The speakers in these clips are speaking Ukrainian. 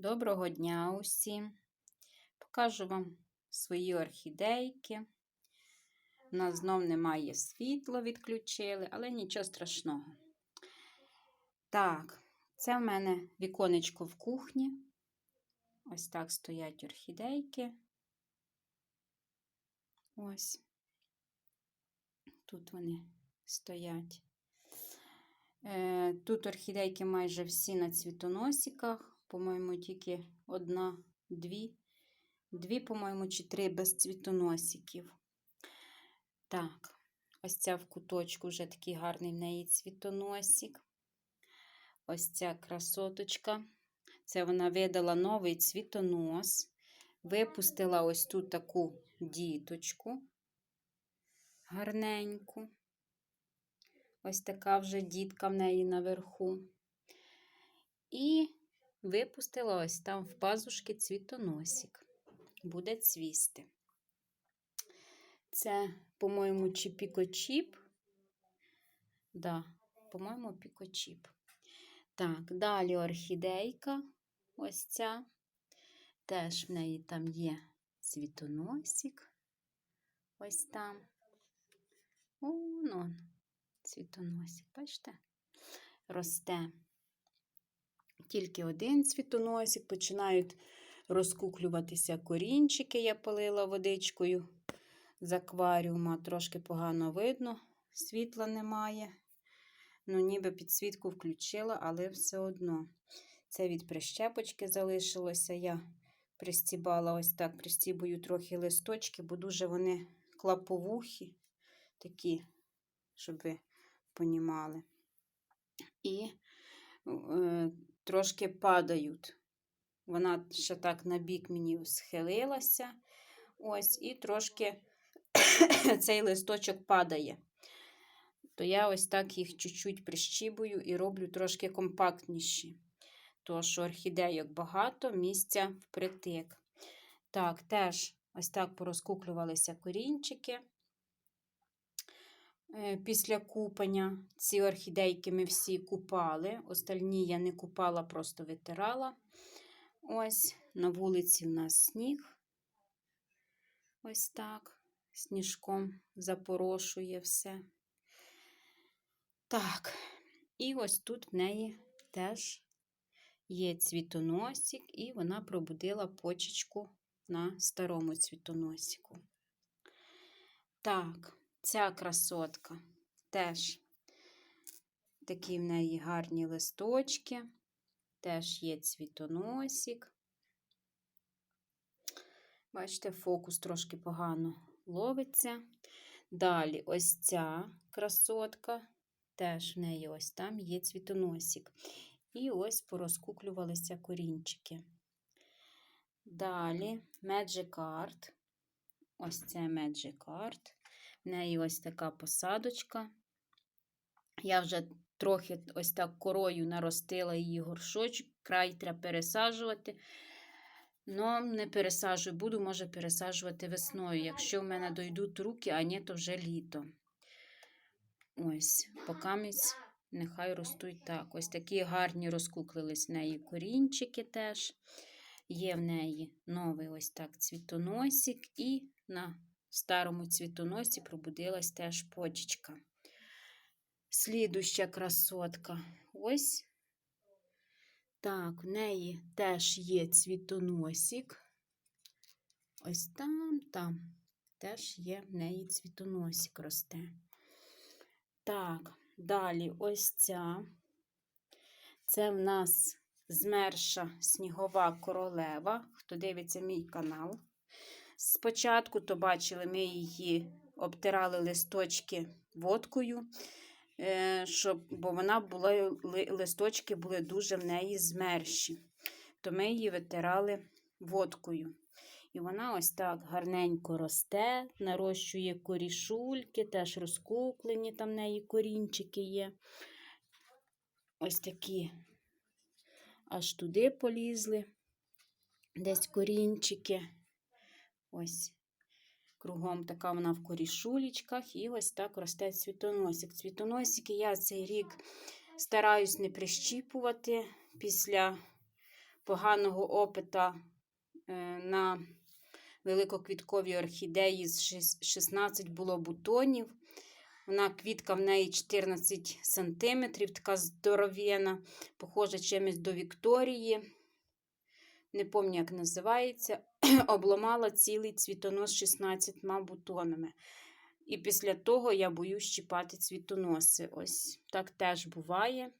Доброго дня усім! Покажу вам свої орхідейки. У нас знов немає світло, відключили, але нічого страшного. Так, це в мене віконечко в кухні. Ось так стоять орхідейки. Ось. Тут вони стоять. Е, Тут орхідейки майже всі на цвітоносиках. По-моєму, тільки одна, дві. Дві, по-моєму, чи три без цвітоносиків. Так, ось ця в куточку вже такий гарний в неї цвітоносик. Ось ця красоточка. Це вона видала новий цвітонос. Випустила ось тут таку діточку. Гарненьку. Ось така вже дітка в неї наверху. І випустила ось там в пазушки цвітоносик. Буде цвісти. Це, по-моєму, чи пікочіп. Да, по-моєму, пікочіп. Так, далі орхідейка. Ось ця. Теж в неї там є цвітоносик. Ось там. О, ну, цвітоносик, бачите? Росте. Тільки один цвітоносик, починають розкуклюватися корінчики. Я полила водичкою з акваріума, трошки погано видно, світла немає. Ну, ніби підсвітку включила, але все одно. Це від прищепочки залишилося. Я пристібала ось так, пристібую трохи листочки, бо дуже вони клаповухі, такі, щоб ви понімали. І е, трошки падають. Вона ще так на бік мені схилилася. Ось, і трошки цей листочок падає. То я ось так їх чуть-чуть прищібую і роблю трошки компактніші. Що орхідейок багато, місця впритик. Так, теж ось так порозкуклювалися корінчики. Е, після купання ці орхідейки ми всі купали. Остальні я не купала, просто витирала. Ось на вулиці в нас сніг. Ось так. Сніжком запорошує все. Так, і ось тут в неї теж є цвітоносик, і вона пробудила почечку на старому цвітоносику. Так, ця красотка теж такі в неї гарні листочки, теж є цвітоносик. Бачите, фокус трошки погано ловиться. Далі ось ця красотка, теж в неї ось там є цвітоносик. І ось порозкуклювалися корінчики. Далі Magic Art. Ось це Magic Art. В неї ось така посадочка. Я вже трохи ось так корою наростила її горшочок, край треба пересаджувати. Ну, не пересаджую, буду, може, пересаджувати весною. Якщо в мене дойдуть руки, а ні, то вже літо. Ось, покамість нехай ростуть так. Ось такі гарні розкуклились в неї корінчики теж. Є в неї новий ось так цвітоносик, і на старому цвітоносі пробудилась теж почечка. Слідуща красотка. Ось так, в неї теж є цвітоносик. Ось там, там теж є в неї цвітоносик росте. Так, далі ось ця. Це в нас змерша снігова королева. Хто дивиться мій канал. Спочатку, то бачили, ми її обтирали листочки водкою. Е, щоб, бо вона була, листочки були дуже в неї змерші, то ми її витирали водкою. І вона ось так гарненько росте, нарощує корішульки, теж розкуплені, там в неї корінчики є. Ось такі аж туди полізли, десь корінчики. Ось Кругом така вона в корішулічках, і ось так росте цвітоносик. Цвітоносики я цей рік стараюсь не прищіпувати після поганого опита е, на великоквітковій орхідеї з 16 було бутонів. Вона квітка в неї 14 см, така здоров'яна, похожа чимось до Вікторії. Не пам'ятаю, як називається. Обламала цілий цвітонос 16 бутонами. І після того я боюсь щіпати цвітоноси. Ось так теж буває.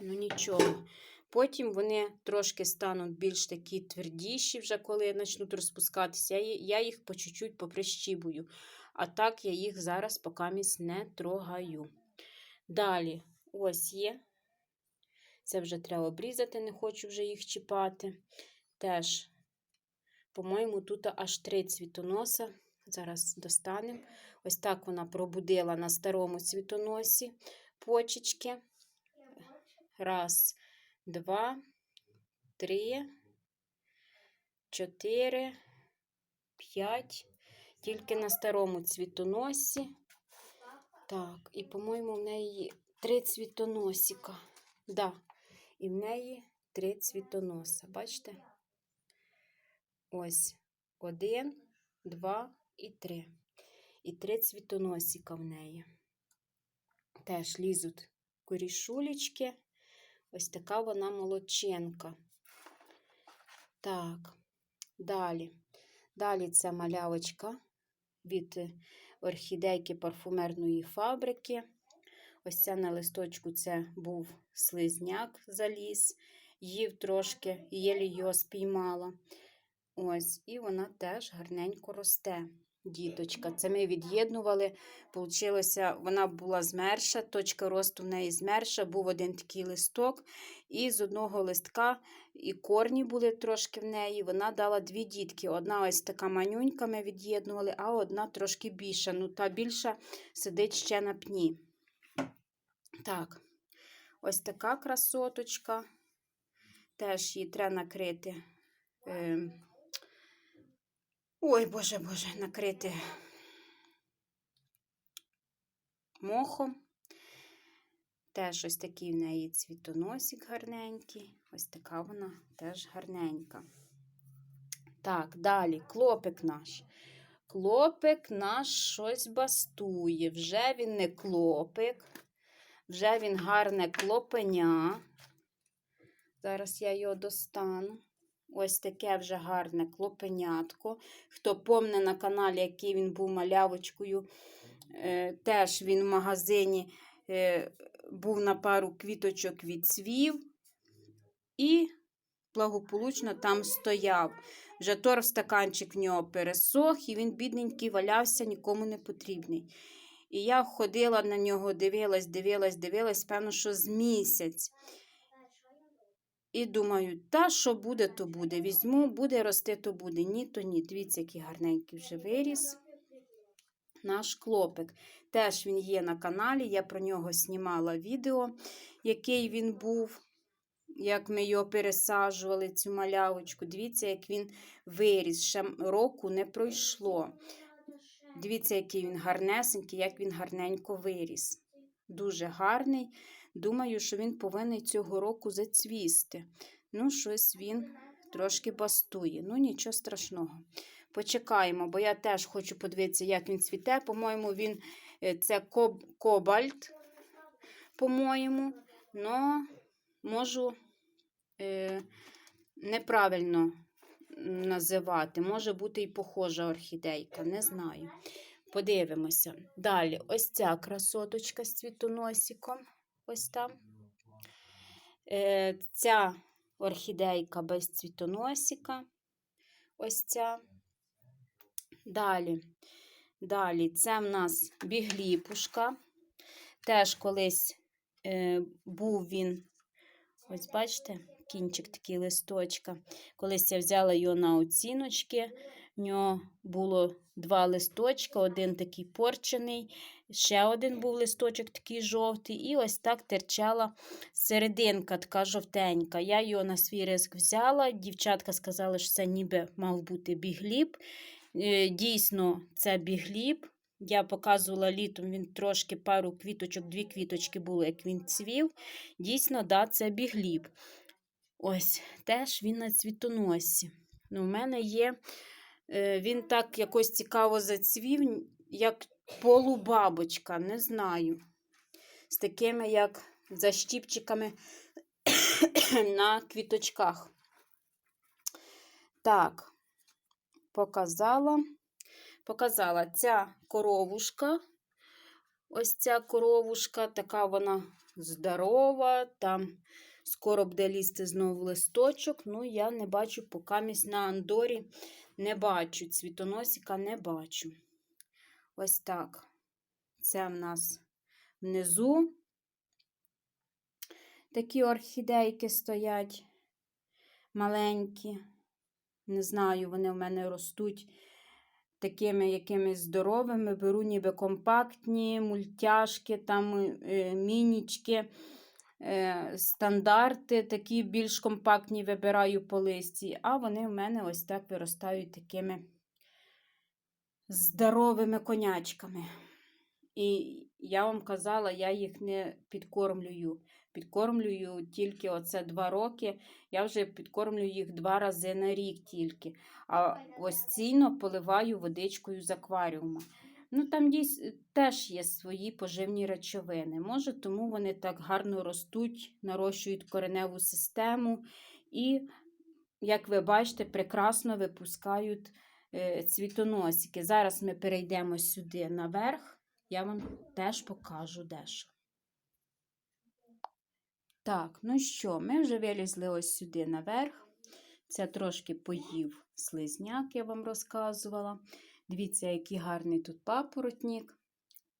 Ну нічого. Потім вони трошки стануть більш такі твердіші, вже коли почнуть розпускатися. Я, їх по чуть-чуть поприщібую. А так я їх зараз покамість не трогаю. Далі, ось є. Це вже треба обрізати, не хочу вже їх чіпати. Теж, по-моєму, тут аж три цвітоноса. Зараз достанемо. Ось так вона пробудила на старому цвітоносі почечки. Раз, два, три, чотири, п'ять. Тільки на старому цвітоносі. Так, і, по-моєму, в неї три цвітоносика. Да. І в неї три цвітоноса. Бачите? Ось один, два і три. І три цвітоносика в неї. Теж лізуть корішулечки. Ось така вона молодченка. Так, далі. Далі це малявочка від орхідейки парфумерної фабрики. Ось ця на листочку це був слизняк заліз, їв трошки, єлі його спіймала. Ось, і вона теж гарненько росте. Діточка. Це ми від'єднували. Получилося, вона була змерша, точка росту в неї змерша, був один такий листок, і з одного листка і корні були трошки в неї. Вона дала дві дітки. Одна ось така манюнька ми від'єднували, а одна трошки більша. Ну, та більша сидить ще на пні. Так, ось така красоточка. Теж її треба накрити. Е, Ой, боже, боже, накрити мохом. Теж ось такий в неї цвітоносик гарненький. Ось така вона теж гарненька. Так, далі клопик наш. Клопик наш щось бастує. Вже він не клопик, вже він гарне клопеня. Зараз я його достану. Ось таке вже гарне клопенятко. Хто помне на каналі, який він був малявочкою, е, теж він в магазині е, був на пару квіточок відцвів і благополучно там стояв. Вже тор стаканчик в нього пересох, і він, бідненький, валявся, нікому не потрібний. І я ходила на нього, дивилась, дивилась, дивилась, певно, що з місяць. І думаю, та що буде, то буде. Візьму, буде рости, то буде. Ні, то ні. Дивіться, який гарненький вже виріс. Наш клопик. Теж він є на каналі. Я про нього знімала відео, який він був, як ми його пересаджували, цю малявочку. Дивіться, як він виріс. Ще року не пройшло. Дивіться, який він гарнесенький, як він гарненько виріс. Дуже гарний. Думаю, що він повинен цього року зацвісти. Ну, щось він трошки бастує. Ну, нічого страшного. Почекаємо, бо я теж хочу подивитися, як він цвіте. По-моєму, він е, це коб, кобальт, по-моєму, но можу е, неправильно називати. Може бути і похожа орхідейка, не знаю. Подивимося. Далі, ось ця красоточка з цвітоносиком. Ось там. Е, ця орхідейка без цвітоносика. Ось ця. Далі. Далі, це в нас бігліпушка. Теж колись е, був він, ось бачите, кінчик такий листочка. Колись я взяла його на оціночки. В нього було два листочка, один такий порчений, ще один був листочок такий жовтий, і ось так терчала серединка, така жовтенька. Я його на свій риск взяла. Дівчатка сказали, що це ніби мав бути бігліб. Е, Дійсно, це бігліб. Я показувала літом, він трошки пару квіточок, дві квіточки було, як він цвів. Дійсно, да, це бігліб. Ось, теж він на цвітоносі. Ну, у мене є, е, він так якось цікаво зацвів, як полубабочка, не знаю. З такими, як защіпчиками на квіточках. Так, показала. Показала ця коровушка. Ось ця коровушка, така вона здорова, там скоро буде лізти знову листочок. Ну, я не бачу, покамість на Андорі не бачу. Цвітоносика не бачу. Ось так. Це в нас внизу. Такі орхідейки стоять маленькі. Не знаю, вони в мене ростуть такими якимись здоровими. Беру ніби компактні, мультяшки, там е, мінічки, стандарти, такі більш компактні вибираю по листі. А вони в мене ось так виростають такими здоровими конячками. І я вам казала, я їх не підкормлюю. Підкормлюю тільки оце два роки. Я вже підкормлюю їх два рази на рік тільки. А постійно поливаю водичкою з акваріума. Ну, там теж є свої поживні речовини. Може, тому вони так гарно ростуть, нарощують кореневу систему і, як ви бачите, прекрасно випускають е, цвітоносики. Зараз ми перейдемо сюди наверх. Я вам теж покажу дещо. Так, ну що, ми вже вилізли ось сюди наверх. Це трошки поїв слизняк, я вам розказувала. Дивіться, який гарний тут папоротник.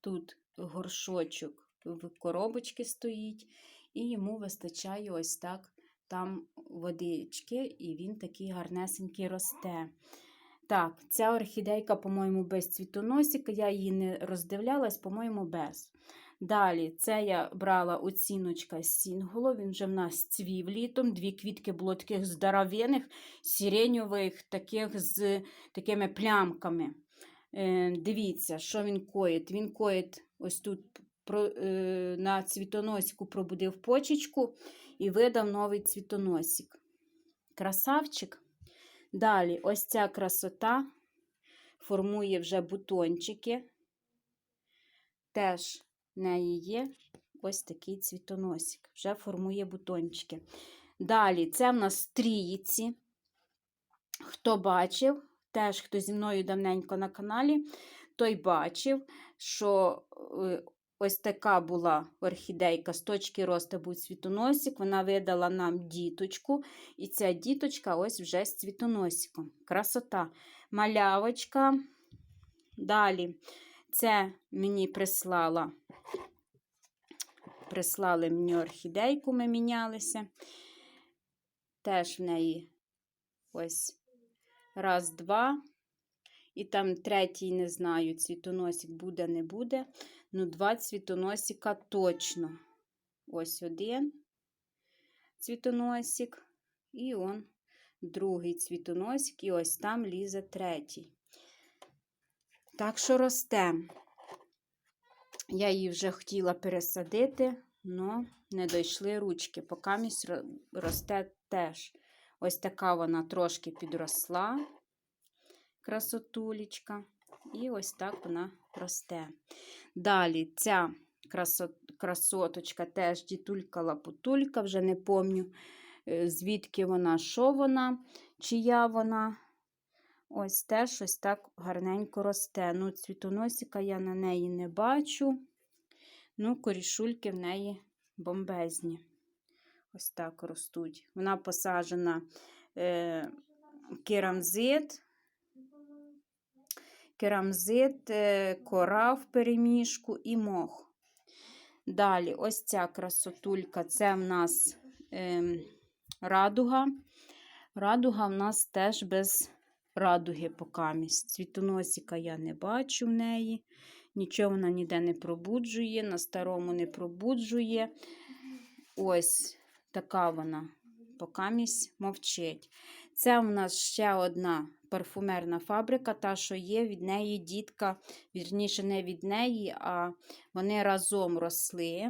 Тут горшочок в коробочці стоїть, і йому вистачає ось так там водички, і він такий гарнесенький росте. Так, ця орхідейка, по-моєму, без цвітоносика, я її не роздивлялась, по-моєму, без. Далі, це я брала оціночка Сінголо, він вже в нас цвів літом. Дві квітки було таких здоровених, сиреньових, таких з такими плямками. Е, Дивіться, що він коїть. Він коїть ось тут про, е, на цвітоносику пробудив почечку і видав новий цвітоносик. Красавчик. Далі, ось ця красота формує вже бутончики. Теж неї є ось такий цвітоносик, вже формує бутончики. Далі, це в нас тріїці. Хто бачив, теж хто зі мною давненько на каналі, той бачив, що е, ось така була орхідейка, з точки росту був цвітоносик, вона видала нам діточку, і ця діточка ось вже з цвітоносиком. Красота. Малявочка. Далі, це мені прислала, прислали мені орхідейку, ми мінялися. Теж в неї ось раз, два. І там третій, не знаю, цвітоносик буде, не буде. Ну, два цвітоносика точно. Ось один цвітоносик, і он другий цвітоносик, і ось там лізе третій. Так що росте. Я її вже хотіла пересадити, але не дійшли ручки. Поки місць росте теж. Ось така вона трошки підросла, красотулечка. І ось так вона росте. Далі ця красот, красоточка теж дітулька-лапутулька, вже не пам'ятаю, звідки вона, що вона, чия вона. Ось теж ось так гарненько росте. Ну, цвітоносика я на неї не бачу. Ну, корішульки в неї бомбезні. Ось так ростуть. Вона посаджена е, керамзит, керамзит, е, кора в переміжку і мох. Далі, ось ця красотулька це в нас е, радуга. Радуга в нас теж без радуги покамість. Цвітоносика я не бачу в неї. Нічого вона ніде не пробуджує, на старому не пробуджує. Ось така вона покамість мовчить. Це у нас ще одна парфумерна фабрика, та, що є від неї дітка, вірніше, не від неї, а вони разом росли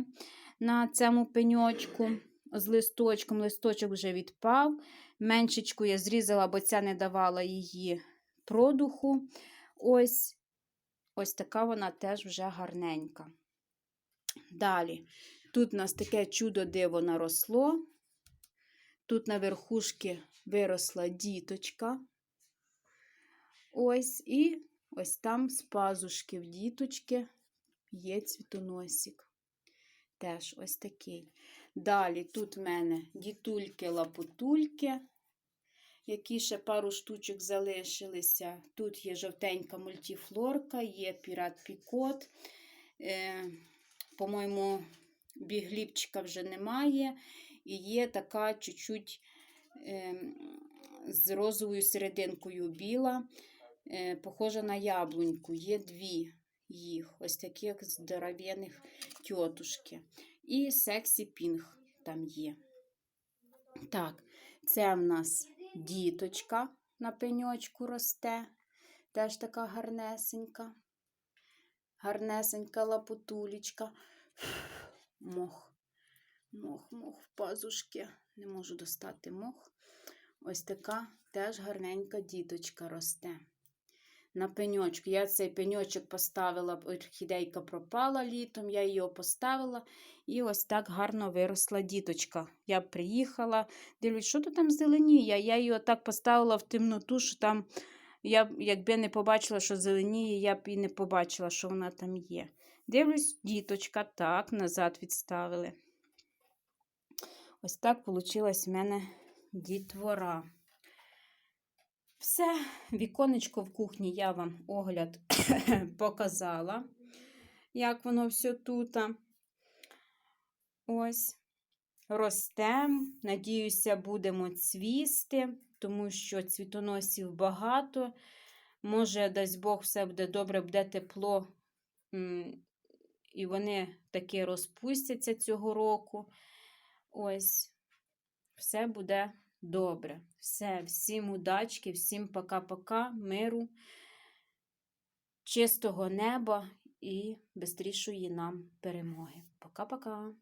на цьому пеньочку. з листочком. Листочок вже відпав. Меншечку я зрізала, бо ця не давала її продуху. Ось ось така вона теж вже гарненька. Далі, тут у нас таке чудо диво наросло. Тут на верхушці виросла діточка. Ось, і ось там з пазушки в діточки є цвітоносик. Теж ось такий. Далі тут в мене дітульки-лапутульки, які ще пару штучок залишилися. Тут є жовтенька мультифлорка, є пірат Пікот. Е, По-моєму, бігліпчика вже немає. І є така чуть-чуть е, з розовою серединкою біла, е, похожа на яблуньку. Є дві їх, ось таких здоров'яних тьотушки. І сексі пінг там є. Так, це в нас діточка на пеньочку росте. Теж така гарнесенька. Гарнесенька лапутулечка. Мох. Мох, мох пазушки. Не можу достати мох. Ось така теж гарненька діточка росте. На пеньочку. Я цей пеньочок поставила, орхідейка пропала літом, я її поставила. І ось так гарно виросла діточка. Я приїхала, дивлюсь, що то там зеленіє. Я її отак поставила в темноту, що там, я, якби не побачила, що зеленіє, я б і не побачила, що вона там є. Дивлюсь, діточка, так, назад відставили. Ось так вийшла в мене дітвора. Все, віконечко в кухні я вам огляд показала, як воно все тут. Ось. Ростем. Надіюся, будемо цвісти, тому що цвітоносів багато. Може, дасть Бог, все буде добре, буде тепло. І вони таки розпустяться цього року. Ось, все буде добре. Все, всім удачки, всім пока-пока, миру, чистого неба і бистрішої нам перемоги. Пока-пока.